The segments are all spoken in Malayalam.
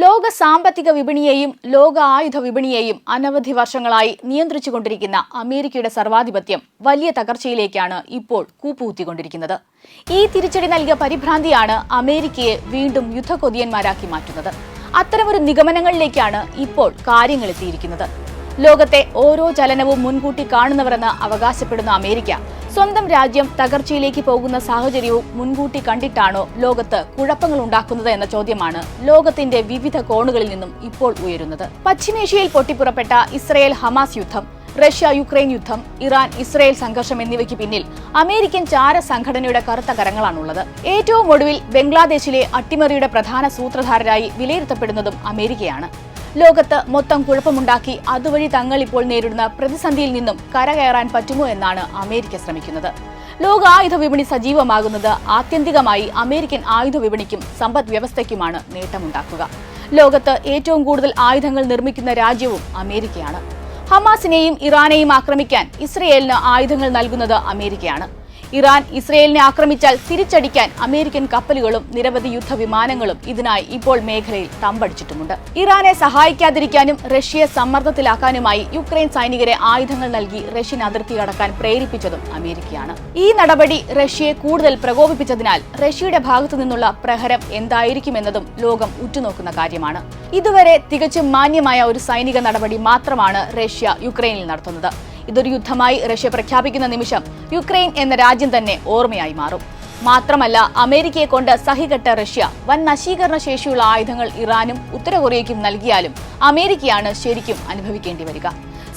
ലോക സാമ്പത്തിക വിപണിയെയും ലോക ആയുധ വിപണിയെയും അനവധി വർഷങ്ങളായി നിയന്ത്രിച്ചുകൊണ്ടിരിക്കുന്ന അമേരിക്കയുടെ സർവാധിപത്യം വലിയ തകർച്ചയിലേക്കാണ് ഇപ്പോൾ കൂപ്പുകുത്തിക്കൊണ്ടിരിക്കുന്നത്. ഈ തിരിച്ചടി നൽകിയ പരിഭ്രാന്തിയാണ് അമേരിക്കയെ വീണ്ടും യുദ്ധകൊതിയന്മാരാക്കി മാറ്റുന്നത്. അത്തരമൊരു നിഗമനങ്ങളിലേക്കാണ് ഇപ്പോൾ കാര്യങ്ങൾ എത്തിയിരിക്കുന്നത് ലോകത്തെ ഓരോ ചലനവും മുൻകൂട്ടി കാണുന്നവരെന്ന് അവകാശപ്പെടുന്ന അമേരിക്ക സ്വന്തം രാജ്യം തകർച്ചയിലേക്ക് പോകുന്ന സാഹചര്യവും മുൻകൂട്ടി കണ്ടിട്ടാണോ ലോകത്ത് കുഴപ്പങ്ങൾ ഉണ്ടാക്കുന്നത് എന്ന ചോദ്യമാണ് ലോകത്തിന്റെ വിവിധ കോണുകളിൽ നിന്നും ഇപ്പോൾ ഉയരുന്നത്. പശ്ചിമേഷ്യയിൽ പൊട്ടിപ്പുറപ്പെട്ട ഇസ്രയേൽ ഹമാസ് യുദ്ധം റഷ്യ യുക്രൈൻ യുദ്ധം ഇറാൻ ഇസ്രയേൽ സംഘർഷം എന്നിവയ്ക്ക് പിന്നിൽ അമേരിക്കൻ ചാര സംഘടനയുടെ കറുത്ത കരങ്ങളാണുള്ളത്. ഏറ്റവും ഒടുവിൽ ബംഗ്ലാദേശിലെ അട്ടിമറിയുടെ പ്രധാന സൂത്രധാരരായി വിലയിരുത്തപ്പെടുന്നതും അമേരിക്കയാണ്. ലോകത്ത് മൊത്തം കുഴപ്പമുണ്ടാക്കി അതുവഴി തങ്ങൾ ഇപ്പോൾ നേരിടുന്ന പ്രതിസന്ധിയിൽ നിന്നും കരകയറാൻ പറ്റുമോ എന്നാണ് അമേരിക്ക ശ്രമിക്കുന്നത്. ലോക ആയുധ വിപണി സജീവമാകുന്നത് ആത്യന്തികമായി അമേരിക്കൻ ആയുധ വിപണിക്കും സമ്പദ് വ്യവസ്ഥയ്ക്കുമാണ് നേട്ടമുണ്ടാക്കുക. ലോകത്ത് ഏറ്റവും കൂടുതൽ ആയുധങ്ങൾ നിർമ്മിക്കുന്ന രാജ്യവും അമേരിക്കയാണ്. ഹമാസിനെയും ഇറാനെയും ആക്രമിക്കാൻ ഇസ്രയേലിന് ആയുധങ്ങൾ നൽകുന്നത് അമേരിക്കയാണ്. ഇറാൻ ഇസ്രയേലിനെ ആക്രമിച്ചാൽ തിരിച്ചടിക്കാൻ അമേരിക്കൻ കപ്പലുകളും നിരവധി യുദ്ധവിമാനങ്ങളും ഇതിനായി ഇപ്പോൾ മേഖലയിൽ തമ്പടിച്ചിട്ടുമുണ്ട്. ഇറാനെ സഹായിക്കാതിരിക്കാനും റഷ്യയെ സമ്മർദ്ദത്തിലാക്കാനുമായി യുക്രൈൻ സൈനികരെ ആയുധങ്ങൾ നൽകി റഷ്യൻ അതിർത്തി കടക്കാൻ പ്രേരിപ്പിച്ചതും അമേരിക്കയാണ്. ഈ നടപടി റഷ്യയെ കൂടുതൽ പ്രകോപിപ്പിച്ചതിനാൽ റഷ്യയുടെ ഭാഗത്തു നിന്നുള്ള പ്രഹരം എന്തായിരിക്കുമെന്നതും ലോകം ഉറ്റുനോക്കുന്ന കാര്യമാണ്. ഇതുവരെ തികച്ചും മാന്യമായ ഒരു സൈനിക നടപടി മാത്രമാണ് റഷ്യ യുക്രൈനിൽ നടത്തുന്നത്. ഇതൊരു യുദ്ധമായി റഷ്യ പ്രഖ്യാപിക്കുന്ന നിമിഷം യുക്രൈൻ എന്ന രാജ്യം തന്നെ ഓർമ്മയായി മാറും. മാത്രമല്ല അമേരിക്കയെ കൊണ്ട് സഹികെട്ട റഷ്യ വൻ നശീകരണ ശേഷിയുള്ള ആയുധങ്ങൾ ഇറാനും ഉത്തര കൊറിയയ്ക്കും നൽകിയാലും അമേരിക്കയാണ് ശരിക്കും അനുഭവിക്കേണ്ടി വരിക.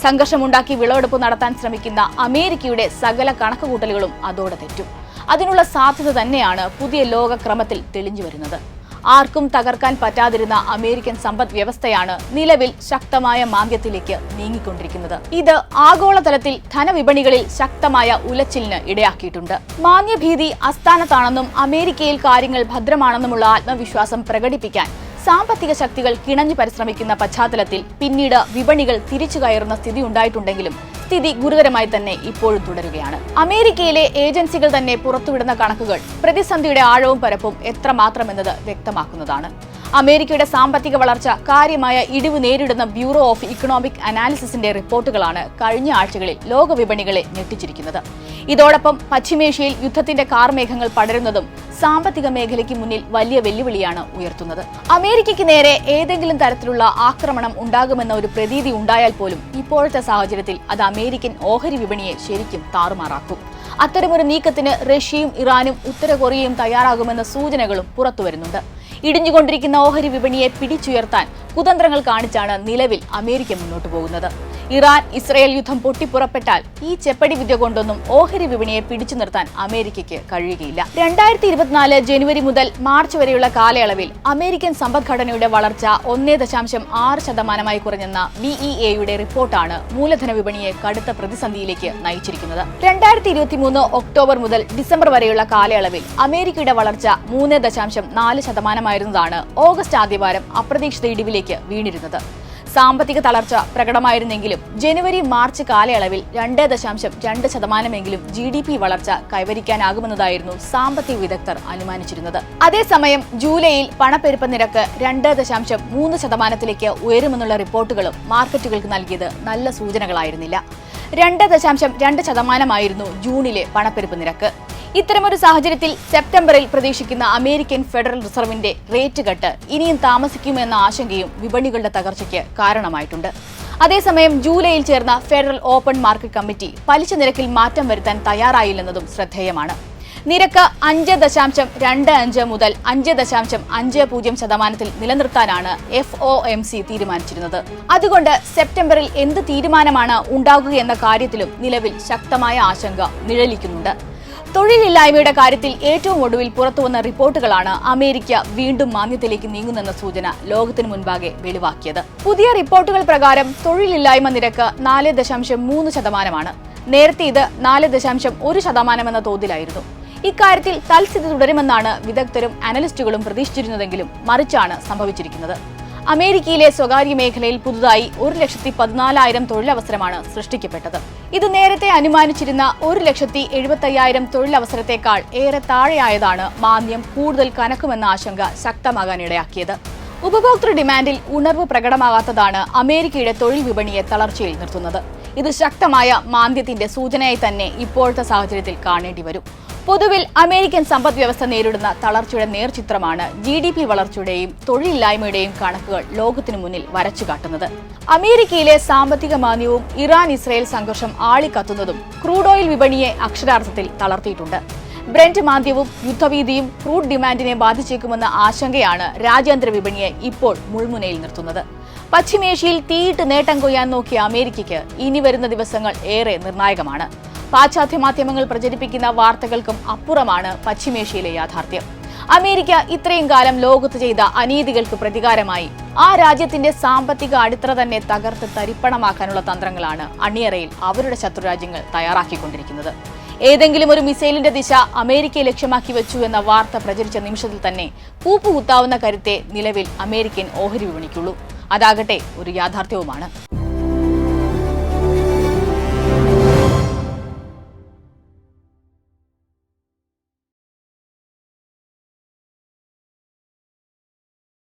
സംഘർഷമുണ്ടാക്കി വിളവെടുപ്പ് നടത്താൻ ശ്രമിക്കുന്ന അമേരിക്കയുടെ സകല കണക്കുകൂട്ടലുകളും അതോടെ തെറ്റും. അതിനുള്ള സാധ്യത തന്നെയാണ് പുതിയ ലോകക്രമത്തിൽ തെളിഞ്ഞു വരുന്നത്. ആർക്കും തകർക്കാൻ പറ്റാതിരുന്ന അമേരിക്കൻ സമ്പദ് വ്യവസ്ഥയാണ് നിലവിൽ ശക്തമായ മാന്ദ്യത്തിലേക്ക് നീങ്ങിക്കൊണ്ടിരിക്കുന്നത്. ഇത് ആഗോളതലത്തിൽ ധനവിപണികളിൽ ശക്തമായ ഉലച്ചിലിന് ഇടയാക്കിയിട്ടുണ്ട്. മാന്യഭീതി അസ്ഥാനത്താണെന്നും അമേരിക്കയിൽ കാര്യങ്ങൾ ഭദ്രമാണെന്നുമുള്ള ആത്മവിശ്വാസം പ്രകടിപ്പിക്കാൻ സാമ്പത്തിക ശക്തികൾ കിണഞ്ഞു പരിശ്രമിക്കുന്ന പശ്ചാത്തലത്തിൽ പിന്നീട് വിപണികൾ തിരിച്ചു കയറുന്ന സ്ഥിതി ഉണ്ടായിട്ടുണ്ടെങ്കിലും സ്ഥിതി ഗുരുതരമായി തന്നെ ഇപ്പോഴും തുടരുകയാണ്. അമേരിക്കയിലെ ഏജൻസികൾ തന്നെ പുറത്തുവിടുന്ന കണക്കുകൾ പ്രതിസന്ധിയുടെ ആഴവും പരപ്പും എത്രമാത്രമെന്നത് വ്യക്തമാക്കുന്നതാണ്. അമേരിക്കയുടെ സാമ്പത്തിക വളർച്ച കാര്യമായ ഇടിവ് നേരിടുന്ന ബ്യൂറോ ഓഫ് ഇക്കണോമിക് അനാലിസിസിന്റെ റിപ്പോർട്ടുകളാണ് കഴിഞ്ഞ ആഴ്ചകളിൽ ലോകവിപണികളെ ഞെട്ടിച്ചിരിക്കുന്നത്. ഇതോടൊപ്പം പശ്ചിമേഷ്യയിൽ യുദ്ധത്തിന്റെ കാർമേഘങ്ങൾ പടരുന്നതും സാമ്പത്തിക മേഖലയ്ക്ക് മുന്നിൽ വലിയ വെല്ലുവിളിയാണ് ഉയർത്തുന്നത്. അമേരിക്കയ്ക്ക് നേരെ ഏതെങ്കിലും തരത്തിലുള്ള ആക്രമണം ഉണ്ടാകുമെന്ന ഒരു പ്രതീതി ഉണ്ടായാൽ പോലും ഇപ്പോഴത്തെ സാഹചര്യത്തിൽ അത് അമേരിക്കൻ ഓഹരി വിപണിയെ ശരിക്കും താറുമാറാക്കും. അത്തരമൊരു നീക്കത്തിന് റഷ്യയും ഇറാനും ഉത്തര കൊറിയയും തയ്യാറാകുമെന്ന സൂചനകളും പുറത്തുവരുന്നുണ്ട് ഇടിഞ്ഞുകൊണ്ടിരിക്കുന്ന ഓഹരി വിപണിയെ പിടിച്ചുയർത്താൻ കുതന്ത്രങ്ങൾ കാണിച്ചാണ് നിലവിൽ അമേരിക്ക മുന്നോട്ടു പോകുന്നത്. ഇറാൻ ഇസ്രയേൽ യുദ്ധം പൊട്ടിപ്പുറപ്പെട്ടാൽ ഈ ചെപ്പടി വിദ്യ കൊണ്ടൊന്നും ഓഹരി വിപണിയെ പിടിച്ചു നിർത്താൻ അമേരിക്കയ്ക്ക് കഴിയുകയില്ല. രണ്ടായിരത്തി ഇരുപത്തിനാല് ജനുവരി മുതൽ മാർച്ച് വരെയുള്ള കാലയളവിൽ അമേരിക്കൻ സമ്പദ്ഘടനയുടെ വളർച്ച ഒന്നേ ദശാംശം ആറ് ശതമാനമായി കുറഞ്ഞെന്ന ബിഇ എയുടെ റിപ്പോർട്ടാണ് മൂലധന വിപണിയെ കടുത്ത പ്രതിസന്ധിയിലേക്ക് നയിച്ചിരിക്കുന്നത്. രണ്ടായിരത്തി ഇരുപത്തിമൂന്ന് ഒക്ടോബർ മുതൽ ഡിസംബർ വരെയുള്ള കാലയളവിൽ അമേരിക്കയുടെ വളർച്ച മൂന്ന് ദശാംശം നാല് ശതമാനമായിരുന്നതാണ് ഓഗസ്റ്റ് ആദ്യവാരം അപ്രതീക്ഷിത ഇടിവിലേക്ക് വീണിരുന്നത്. സാമ്പത്തിക തളർച്ച പ്രകടമായിരുന്നെങ്കിലും ജനുവരി മാർച്ച് കാലയളവിൽ രണ്ട് ദശാംശം രണ്ട് ശതമാനമെങ്കിലും ജി ഡി പി വളർച്ച കൈവരിക്കാനാകുമെന്നതായിരുന്നു സാമ്പത്തിക വിദഗ്ധർ അനുമാനിച്ചിരുന്നത്. അതേസമയം ജൂലൈയിൽ പണപ്പെരുപ്പ നിരക്ക് രണ്ട് ദശാംശം മൂന്ന് ശതമാനത്തിലേക്ക് ഉയരുമെന്നുള്ള റിപ്പോർട്ടുകളും മാർക്കറ്റുകൾക്ക് നൽകിയത് നല്ല സൂചനകളായിരുന്നില്ല. രണ്ട് ദശാംശം രണ്ട് ശതമാനമായിരുന്നു ജൂണിലെ പണപ്പെരുപ്പ് നിരക്ക്. ഇത്തരമൊരു സാഹചര്യത്തിൽ സെപ്റ്റംബറിൽ പ്രതീക്ഷിക്കുന്ന അമേരിക്കൻ ഫെഡറൽ റിസർവിന്റെ റേറ്റ് കട്ട് ഇനിയും താമസിക്കുമെന്ന ആശങ്കയും വിപണികളുടെ തകർച്ചയ്ക്ക് കാരണമായിട്ടുണ്ട്. അതേസമയം ജൂലൈയിൽ ചേർന്ന ഫെഡറൽ ഓപ്പൺ മാർക്കറ്റ് കമ്മിറ്റി പലിശ നിരക്കിൽ മാറ്റം വരുത്താൻ തയ്യാറായില്ലെന്നതും ശ്രദ്ധേയമാണ്. നിരക്ക് അഞ്ച് ദശാംശം രണ്ട് അഞ്ച് മുതൽ അഞ്ച് ദശാംശം അഞ്ച് പൂജ്യം ശതമാനത്തിൽ നിലനിർത്താനാണ് എഫ് ഒ എം സി തീരുമാനിച്ചിരുന്നത്. അതുകൊണ്ട് സെപ്റ്റംബറിൽ എന്ത് തീരുമാനമാണ് ഉണ്ടാകുകയെന്ന കാര്യത്തിലും നിലവിൽ ശക്തമായ ആശങ്ക നിഴലിക്കുന്നുണ്ട്. തൊഴിലില്ലായ്മയുടെ കാര്യത്തിൽ ഏറ്റവും ഒടുവിൽ പുറത്തുവന്ന റിപ്പോർട്ടുകളാണ് അമേരിക്ക വീണ്ടും മാന്യത്തിലേക്ക് നീങ്ങുന്നെന്ന സൂചന ലോകത്തിനു മുൻപാകെ വെളിവാക്കിയത്. പുതിയ റിപ്പോർട്ടുകൾ പ്രകാരം തൊഴിലില്ലായ്മ നിരക്ക് നാല് ദശാംശം മൂന്ന് ശതമാനമാണ്. നേരത്തെ ഇത് നാല് ദശാംശം ഒരു ശതമാനമെന്ന തോതിലായിരുന്നു. ഇക്കാര്യത്തിൽ തൽസ്ഥിതി തുടരുമെന്നാണ് വിദഗ്ധരും അനലിസ്റ്റുകളും പ്രതീക്ഷിച്ചിരുന്നതെങ്കിലും മറിച്ചാണ് സംഭവിച്ചിരിക്കുന്നത്. അമേരിക്കയിലെ സ്വകാര്യ മേഖലയിൽ പുതുതായി ഒരു ലക്ഷത്തി പതിനാലായിരം തൊഴിലവസരമാണ് സൃഷ്ടിക്കപ്പെട്ടത്. ഇത് നേരത്തെ അനുമാനിച്ചിരുന്ന ഒരു ലക്ഷത്തി എഴുപത്തയ്യായിരം തൊഴിലവസരത്തേക്കാൾ ഏറെ താഴെയായതാണ് മാന്ദ്യം കൂടുതൽ കനക്കുമെന്ന ആശങ്ക ശക്തമാകാനിടയാക്കിയത് ഉപഭോക്തൃ ഡിമാൻഡിൽ ഉണർവ് പ്രകടമാകാത്തതാണ് അമേരിക്കയുടെ തൊഴിൽ വിപണിയെ തളർച്ചയിൽ നിർത്തുന്നത്. ഇത് ശക്തമായ മാന്ദ്യത്തിന്റെ സൂചനയായി തന്നെ ഇപ്പോഴത്തെ സാഹചര്യത്തിൽ കാണേണ്ടി വരും. പൊതുവിൽ അമേരിക്കൻ സമ്പദ് വ്യവസ്ഥ നേരിടുന്ന തളർച്ചയുടെ നേർചിത്രമാണ് ജി ഡി പി വളർച്ചയുടെയും തൊഴിലില്ലായ്മയുടെയും കണക്കുകൾ ലോകത്തിനു മുന്നിൽ വരച്ചു കാട്ടുന്നത്. അമേരിക്കയിലെ സാമ്പത്തിക മാന്ദ്യവും ഇറാൻ ഇസ്രയേൽ സംഘർഷം ആളിക്കത്തുന്നതും ക്രൂഡ് ഓയിൽ വിപണിയെ അക്ഷരാർത്ഥത്തിൽ തളർത്തിയിട്ടുണ്ട്. ബ്രെന്റ് മാന്ദ്യവും യുദ്ധവീതിയും ക്രൂഡ് ഡിമാൻഡിനെ ബാധിച്ചേക്കുമെന്ന ആശങ്കയാണ് രാജ്യാന്തര വിപണിയെ ഇപ്പോൾ മുൾമുനയിൽ നിർത്തുന്നത്. പശ്ചിമേഷ്യയിൽ തീയിട്ട് നേട്ടം കൊയ്യാൻ നോക്കിയ അമേരിക്കയ്ക്ക് ഇനി വരുന്ന ദിവസങ്ങൾ ഏറെ നിർണായകമാണ്. പാശ്ചാത്യ മാധ്യമങ്ങൾ പ്രചരിപ്പിക്കുന്ന വാർത്തകൾക്കും അപ്പുറമാണ് പശ്ചിമേഷ്യയിലെ യാഥാർത്ഥ്യം. അമേരിക്ക ഇത്രയും കാലം ലോകത്ത് ചെയ്ത അനീതികൾക്ക് പ്രതികാരമായി. ആ രാജ്യത്തിന്റെ സാമ്പത്തിക അടിത്തറ തന്നെ തകർത്ത് തരിപ്പണമാക്കാനുള്ള തന്ത്രങ്ങളാണ് അണിയറയിൽ അവരുടെ ശത്രുരാജ്യങ്ങൾ തയ്യാറാക്കിക്കൊണ്ടിരിക്കുന്നത്. ഏതെങ്കിലും ഒരു മിസൈലിന്റെ ദിശ അമേരിക്കയെ ലക്ഷ്യമാക്കി വെച്ചു എന്ന വാർത്ത പ്രചരിച്ച നിമിഷത്തിൽ തന്നെ കൂപ്പുകുത്താവുന്ന കരുത്തെ നിലവിൽ അമേരിക്കൻ ഓഹരി വിപണിക്കുള്ളൂ. അതാകട്ടെ ഒരു യാഥാർത്ഥ്യവുമാണ്.